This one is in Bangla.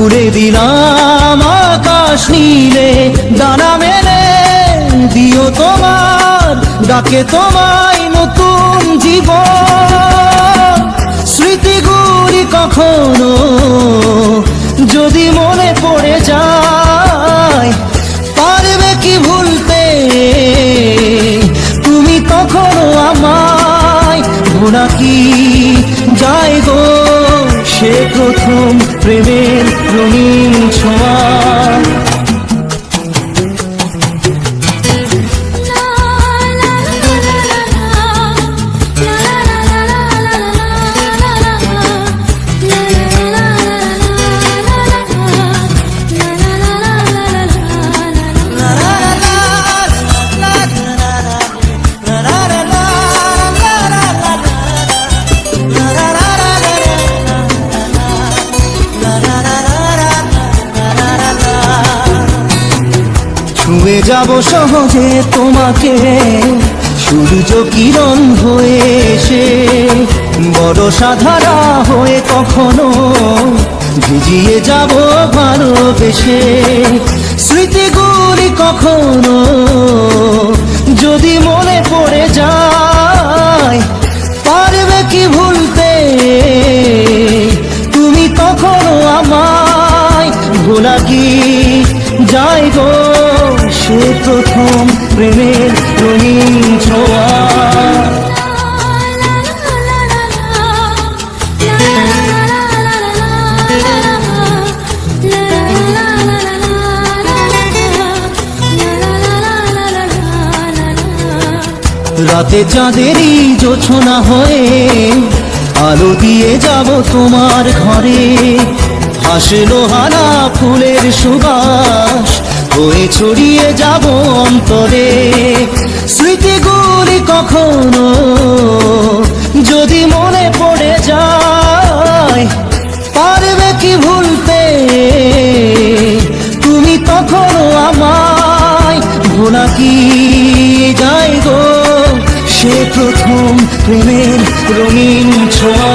খুলে দিলাম আকাশ নীলে, দানা মেলে। দিও তোমার, ডাকে তোমায় নতুন জীবন। স্মৃতিগুলি কখনো যদি মনে পড়ে যায়, পারবে কি ভুলতে? তুমি কখনো আমায় ভোলা কি? যায় গো, সে প্রথম প্রেমের রঙিন ছোঁয়া ছুঁয়ে যাব সহজে তোমাকে। সূর্য কিরণ হয়ে এসে বড় সাধারা হয়ে কখনো ভিজিয়ে যাব ভালোবেসে। স্মৃতিগুলি কখনো যদি মনে পড়ে যায়, পারবে কি ভুলতে? তুমি কখনো আমায় ভোলা কি? যাই গো প্রথম প্রেমের রঙিন ছোঁয়া। রাতে চাঁদেরই জোছনা হয়ে আলো দিয়ে যাব তোমার ঘরে। হাসলো হানা ফুলের সুবাস। হয়ে ছড়িয়ে যাব অন্তরে। স্মৃতিগুলি কখনো যদি মনে পড়ে যায়, পারবে কি ভুলতে? তুমি কখনো আমায় ভোলা কি যাই গো? সে প্রথম প্রেমের রঙিন ছোঁয়া।